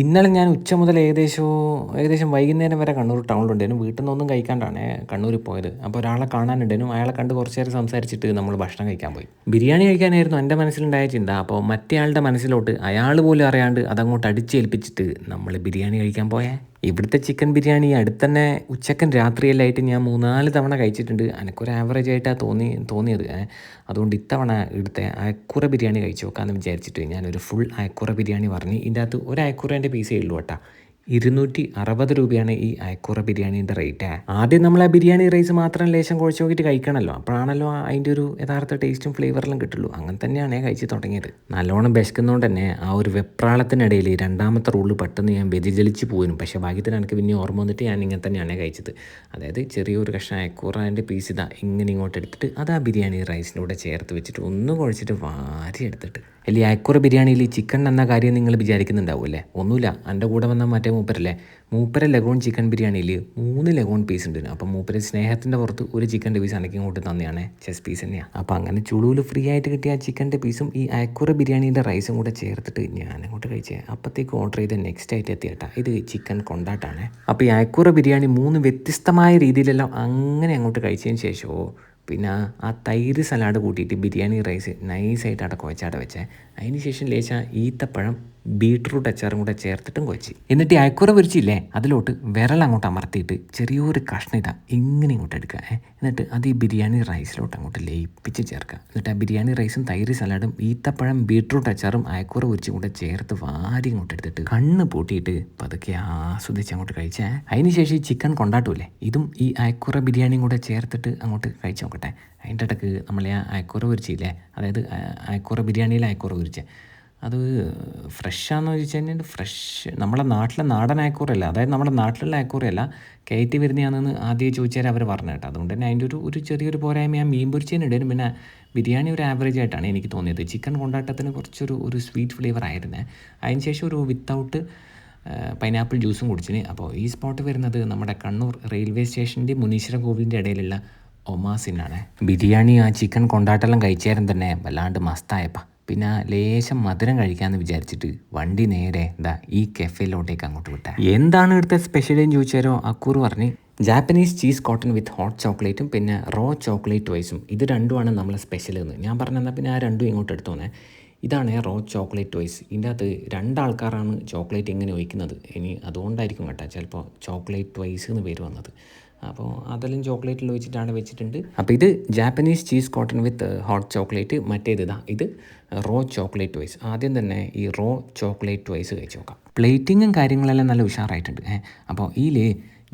ഇന്നലെ ഞാൻ ഉച്ച മുതൽ ഏകദേശം ഏകദേശം വൈകുന്നേരം വരെ കണ്ണൂർ ടൗണിലുണ്ടായിരുന്നു വീട്ടിൽ നിന്നൊന്നും കഴിക്കാണ്ടാണ് കണ്ണൂരിൽ പോയത്. അപ്പോൾ ഒരാളെ കാണാനുണ്ടായിരുന്നു അയാളെ കണ്ട് കുറച്ച് നേരം സംസാരിച്ചിട്ട് നമ്മൾ ഭക്ഷണം കഴിക്കാൻ പോയി. ബിരിയാണി കഴിക്കാനായിരുന്നു എന്റെ മനസ്സിലുണ്ടായ ചിന്ത അപ്പോൾ മറ്റേ ആളുടെ മനസ്സിലോട്ട് അയാൾ പോലും അറിയാണ്ട് അതങ്ങോട്ട് അടിച്ചേൽപ്പിച്ചിട്ട് നമ്മൾ ബിരിയാണി കഴിക്കാൻ പോയേ. ഇവിടുത്തെ ചിക്കൻ ബിരിയാണി അടുത്തന്നെ ഉച്ചക്കൻ രാത്രിയെല്ലായിട്ട് ഞാൻ മൂന്നാൽ തവണ കഴിച്ചിട്ടുണ്ട്. എനിക്കൊരു ആവറേജ് ആയിട്ടാണ് തോന്നി തോന്നിയത്. അതുകൊണ്ട് ഇത്തവണ ഇവിടുത്തെ അയക്കുറ ബിരിയാണി കഴിച്ചു നോക്കാമെന്ന് വിചാരിച്ചിട്ട് ഞാനൊരു ഫുൾ അയക്കുറ ബിരിയാണി പറഞ്ഞ് ഇതിന്റെ അകത്ത് ഒരു അയക്കുറേന്റെ പീസേ ഉള്ളൂ കേട്ടോ. ഇരുന്നൂറ്റി അറുപത് രൂപയാണ് ഈ അയക്കൂറ ബിരിയാണീന്റെ റേറ്റ് ആദ്യം നമ്മൾ ആ ബിരിയാണി റൈസ് മാത്രം ലേശം കുഴച്ച് നോക്കിയിട്ട് കഴിക്കണമല്ലോ അപ്പോഴാണല്ലോ അതിന്റെ ഒരു യഥാർത്ഥ ടേസ്റ്റും ഫ്ലേവറിലും കിട്ടുള്ളൂ. അങ്ങനെ തന്നെയാണ് ഞാൻ കഴിച്ച് തുടങ്ങിയത്. നല്ലോണം വിശക്കുന്നതുകൊണ്ട് തന്നെ ആ ഒരു വെപ്രാളത്തിനിടയിൽ രണ്ടാമത്തെ റൂൾ പെട്ടെന്ന് ഞാൻ വ്യതിചലിച്ച് പോയിരുന്നു. പക്ഷേ ഭാഗ്യത്തിന് എനിക്ക് പിന്നെ ഓർമ്മ വന്നിട്ട് ഞാൻ ഇങ്ങനെ തന്നെയാണ് കഴിച്ചത്. അതായത് ചെറിയൊരു കഷ്ണം അയക്കൂറാന്റെ പീസ് ഇതാ ഇങ്ങനെ ഇങ്ങോട്ട് എടുത്തിട്ട് അത് ആ ബിരിയാണി റൈസിന്റെ കൂടെ ചേർത്ത് വെച്ചിട്ട് ഒന്ന് കുഴച്ചിട്ട് വാരി എടുത്തിട്ട്. അല്ലെങ്കിൽ അയക്കൂറ ബിരിയാണിയിൽ ചിക്കൻ എന്ന കാര്യം നിങ്ങൾ വിചാരിക്കുന്നുണ്ടാവും അല്ലേ? ഒന്നുമില്ല. എന്റെ കൂടെ വന്ന മറ്റേ മൂപ്പരല്ലേ? മൂപ്പര ലഗോൺ ചിക്കൻ ബിരിയാണിയിൽ മൂന്ന് ലഗോൺ പീസ് ഉണ്ട്. അപ്പം മൂപ്പര സ്നേഹത്തിന്റെ പുറത്ത് ഒരു ചിക്കന്റെ പീസ് എനിക്ക് ഇങ്ങോട്ട് തന്നെയാണ്. ചെസ് പീസ് തന്നെയാണ് അപ്പോൾ അങ്ങനെ ചുളുവിൽ ഫ്രീ ആയിട്ട് കിട്ടിയ ആ ചിക്കന്റെ പീസും ഈ അയക്കുറ ബിരിയാണീന്റെ റൈസും കൂടെ ചേർത്തിട്ട് ഞാൻ അങ്ങോട്ട് കഴിച്ചത് അപ്പോഴത്തേക്ക് ഓർഡർ ചെയ്ത് നെക്സ്റ്റ് ആയിട്ട് എത്തിയട്ടാ. ഇത് ചിക്കൻ കൊണ്ടാട്ടാണ്. അപ്പോൾ ഈ അയക്കുറ ബിരിയാണി മൂന്ന് വ്യത്യസ്തമായ രീതിയിലെല്ലാം അങ്ങനെ അങ്ങോട്ട് കഴിച്ചതിന് ശേഷമോ പിന്നെ ആ തൈര് സലാഡ് കൂട്ടിയിട്ട് ബിരിയാണി റൈസ് നൈസായിട്ട് അവിടെ കുഴച്ചാടെ വെച്ചേ. അതിന് ശേഷം ലേശ ഈത്തപ്പഴം ബീട്രൂട്ട് അച്ചാറും കൂടെ ചേർത്തിട്ടും കുഴച്ച്. എന്നിട്ട് ഈ അയക്കുറ പൊരിച്ചില്ലേ അതിലോട്ട് വിരൽ അങ്ങോട്ട് അമർത്തിയിട്ട് ചെറിയൊരു കഷ്ണം ഇതാ ഇങ്ങനെ ഇങ്ങോട്ട് എടുക്കുക എന്നിട്ട് അത് ഈ ബിരിയാണി റൈസിലോട്ട് അങ്ങോട്ട് ലയിപ്പിച്ച് ചേർക്കുക. എന്നിട്ട് ആ ബിരിയാണി റൈസും തൈര് സലാഡും ഈത്തപ്പഴം ബീട്രൂട്ട് അച്ചാറും അയക്കുറ പൊരിച്ചും കൂടെ ചേർത്ത് വാരി ഇങ്ങോട്ട് എടുത്തിട്ട് കണ്ണ് പൂട്ടിയിട്ട് പതുക്കെ ആസ്വദിച്ച് അങ്ങോട്ട് കഴിച്ചേ. അതിന് ശേഷം ഈ ചിക്കൻ കൊണ്ടാട്ടൂലേ ഇതും ഈ അയക്കുറ ബിരിയാണിയും കൂടെ ചേർത്തിട്ട് അങ്ങോട്ട് കഴിച്ച് നോക്കട്ടെ. അതിന്റെ ഇടയ്ക്ക് നമ്മളെ ആ അയക്കുറ പൊരിച്ചില്ലേ അതായത് അയക്കുറ ബിരിയാണിയിൽ അയക്കുറ പൊരിച്ചേ. അത് ഫ്രഷാണെന്ന് ചോദിച്ചു കഴിഞ്ഞാൽ ഫ്രഷ്. നമ്മുടെ നാട്ടിലെ നാടൻ അയക്കൂറയല്ല അതായത് നമ്മുടെ നാട്ടിലുള്ള ആക്കൂറയല്ല കയറ്റി വരുന്നതാണെന്ന് ആദ്യം ചോദിച്ചാൽ അവർ പറഞ്ഞു കേട്ടോ. അതുകൊണ്ട് തന്നെ അതിന്റെ ഒരു ഒരു ചെറിയൊരു പോരായ്മ ആ മീൻ പൊരിച്ചതിനിടയിലും പിന്നെ ബിരിയാണി ഒരു ആവറേജ് ആയിട്ടാണ് എനിക്ക് തോന്നിയത്. ചിക്കൻ കൊണ്ടാട്ടത്തിന് കുറച്ചൊരു ഒരു സ്വീറ്റ് ഫ്ലേവർ ആയിരുന്നേ. അതിന് ശേഷം ഒരു വിത്തൗട്ട് പൈനാപ്പിൾ ജ്യൂസും കുടിച്ചിന്. അപ്പോൾ ഈ സ്പോട്ട് വരുന്നത് നമ്മുടെ കണ്ണൂർ റെയിൽവേ സ്റ്റേഷന്റെ മുനീശ്വര കോവിലിന്റെ ഇടയിലുള്ള ഒമാസിനാണ്. ബിരിയാണി ആ ചിക്കൻ കൊണ്ടാട്ടെല്ലാം കഴിച്ചേരം തന്നെ വല്ലാണ്ട് മസ്തായപ്പ. പിന്നെ ലേശം മധുരം കഴിക്കാമെന്ന് വിചാരിച്ചിട്ട് വണ്ടി നേരെ എന്താ ഈ കെഫയിലോട്ടേക്ക് അങ്ങോട്ട് വിട്ട. എന്താണ് ഇവിടുത്തെ സ്പെഷ്യൽ എന്ന് ചോദിച്ചാലോ? അക്കൂർ പറഞ്ഞ്. Japanese cheese cotton with hot ചോക്ലേറ്റും പിന്നെ റോ ചോക്ലേറ്റ് വൈസും ഇത് രണ്ടുമാണ് നമ്മളെ സ്പെഷ്യൽ എന്ന്. ഞാൻ പറഞ്ഞെന്നാൽ പിന്നെ ആ രണ്ടും ഇങ്ങോട്ട് എടുത്തോന്നേ ഇതാണ് റോ ചോക്ലേറ്റ് വൈസ് ഇതിന്റെ അകത്ത് രണ്ടാൾക്കാരാണ് ചോക്ലേറ്റ് ഇങ്ങനെ ഒഴിക്കുന്നത്. ഇനി അതുകൊണ്ടായിരിക്കും കേട്ടോ ചിലപ്പോൾ ചോക്ലേറ്റ് വൈസ് എന്ന് പേര് വന്നത്. അപ്പോൾ അതെല്ലാം ചോക്ലേറ്റിൽ ഒഴിച്ചിട്ടാണ് വെച്ചിട്ടുണ്ട്. അപ്പോൾ ഇത് Japanese cheese cotton with hot chocolate മറ്റേത് ഇതാ. ഇത് റോ ചോക്ലേറ്റ് വൈസ്. ആദ്യം തന്നെ ഈ റോ ചോക്ലേറ്റ് വൈസ് കഴിച്ച് നോക്കാം. പ്ലേറ്റിങ്ങും കാര്യങ്ങളെല്ലാം നല്ല ഉഷാറായിട്ടുണ്ട്. അപ്പോൾ ഇതിൽ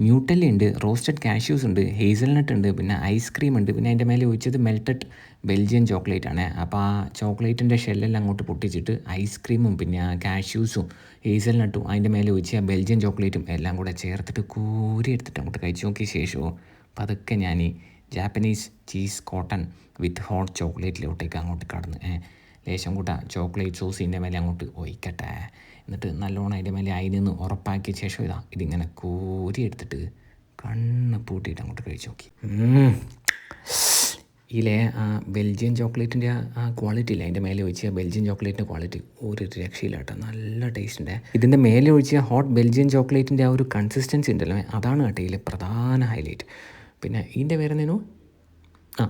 ന്യൂട്ടല്ലി ഉണ്ട് റോസ്റ്റഡ് കാഷ്യൂസ് ഉണ്ട് ഹേസൽനട്ട് ഉണ്ട് പിന്നെ ഐസ്ക്രീം ഉണ്ട്. പിന്നെ അതിന്റെ മേലെ ഒഴിച്ചത് മെൽറ്റഡ് ബെൽജിയൻ ചോക്ലേറ്റ് ആണ്. അപ്പോൾ ആ ചോക്ലേറ്റിന്റെ ഷെല്ലെല്ലാം അങ്ങോട്ട് പൊട്ടിച്ചിട്ട് ഐസ്ക്രീമും പിന്നെ ആ കാഷ്യൂസും ഹേസൽനട്ടും അതിന്റെ മേലെ ഒഴിച്ച് ആ ബെൽജിയൻ ചോക്ലേറ്റും എല്ലാം കൂടെ ചേർത്തിട്ട് കോരി എടുത്തിട്ട് അങ്ങോട്ട് കഴിച്ച് നോക്കിയ ശേഷമോ പതുക്കെ ഞാൻ ഈ Japanese cheese cotton with hot ചോക്ലേറ്റിലോട്ടേക്ക് അങ്ങോട്ട് കടന്ന്. ലേശം കൂട്ട. ചോക്ലേറ്റ് സോസ് മേലെ അങ്ങോട്ട് ഒഴിക്കട്ടെ. എന്നിട്ട് നല്ലോണം അതിന്റെ മേലെ അതിൽ ഉറപ്പാക്കിയ ശേഷം ഇതാ ഇതിങ്ങനെ കോരി എടുത്തിട്ട് കണ്ണ് പൂട്ടിയിട്ട് അങ്ങോട്ട് കഴിച്ച് നോക്കി. ഇതിലെ ആ ബെൽജിയൻ ചോക്ലേറ്റിന്റെ ആ ക്വാളിറ്റി ഇല്ല? അതിന്റെ മേലെ ഒഴിച്ച ബെൽജിയൻ ചോക്ലേറ്റിന്റെ ക്വാളിറ്റി ഒരു രക്ഷയില്ല കേട്ടോ. നല്ല ടേസ്റ്റ് ഉണ്ട് ഇതിന്റെ മേലെ ഒഴിച്ച ഹോട്ട് ബെൽജിയൻ ചോക്ലേറ്റിന്റെ ആ ഒരു കൺസിസ്റ്റൻസി ഉണ്ടല്ലോ. അതാണ് കേട്ടോ ഇതിലെ പ്രധാന ഹൈലൈറ്റ് പിന്നെ ഇതിന്റെ പേരെന്തേനു ആ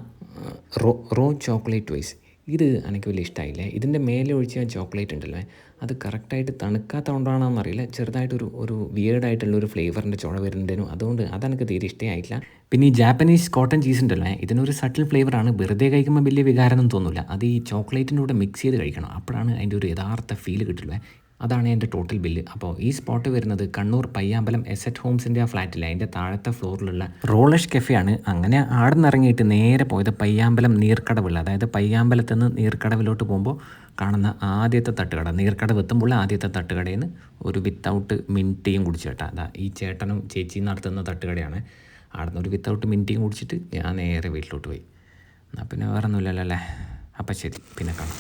റോ റോ ചോക്ലേറ്റ് വൈസ്. ഇത് എനിക്ക് വലിയ ഇഷ്ടമായില്ലേ ഇതിന്റെ മേലെ ഒഴിച്ച ചോക്ലേറ്റ് ഉണ്ടല്ലോ. അത് കറക്റ്റായിട്ട് തണുക്കാത്തതുകൊണ്ടാണെന്ന് അറിയില്ല. ചെറുതായിട്ടൊരു ഒരു വിയേർഡായിട്ടുള്ള ഒരു ഫ്ലേവറിന്റെ ചുഴ വരുന്നതിനും അതുകൊണ്ട് അതെനിക്ക് തീരെ ഇഷ്ടമായിട്ടില്ല പിന്നെ ഈ ജാപ്പനീസ് കോട്ടൺ ചീസ് ഉണ്ടല്ലോ ഇതിനൊരു സട്ടിൽ ഫ്ലേവറാണ് വെറുതെ കഴിക്കുമ്പോൾ വലിയ വികാരമൊന്നും തോന്നില്ല. അത് ഈ ചോക്ലേറ്റിന്റെ കൂടെ മിക്സ് ചെയ്ത് കഴിക്കണം. അപ്പോഴാണ് അതിന്റെ ഒരു യഥാർത്ഥ ഫീൽ കിട്ടുള്ളൂ അതാണ് എന്റെ ടോട്ടൽ ബില്ല് അപ്പോൾ ഈ സ്പോട്ട് വരുന്നത് കണ്ണൂർ പയ്യാമ്പലം എസ് എറ്റ് ഹോംസിന്റെ ആ ഫ്ലാറ്റിൽ അതിന്റെ താഴത്തെ ഫ്ലോറിലുള്ള റോളഷ് കെഫെയാണ് അങ്ങനെ നിന്ന് ഇറങ്ങിയിട്ട് നേരെ പോയത് പയ്യാമ്പലം നീർക്കടവിൽ. അതായത് പയ്യാമ്പലത്ത് നിന്ന് നീർക്കടവിലോട്ട് പോകുമ്പോൾ കാണുന്ന ആദ്യത്തെ തട്ടുകട. നീർക്കടവ് എത്തുമ്പോൾ ആദ്യത്തെ തട്ടുകടയിൽ നിന്ന് ഒരു വിത്തൗട്ട് മിന്റിയും കുടിച്ചു കേട്ടോ. അതാ ഈ ചേട്ടനും ചേച്ചിയും നടത്തുന്ന തട്ടുകടയാണ്. അവിടെ നിന്ന് ഒരു വിത്തൗട്ട് മിന്റിയും കുടിച്ചിട്ട് ഞാൻ നേരെ വീട്ടിലോട്ട് പോയി. എന്നാൽ പിന്നെ വേറെ ഒന്നുമില്ലല്ലോ അല്ലേ? അപ്പം ശരി പിന്നെ കാണാം.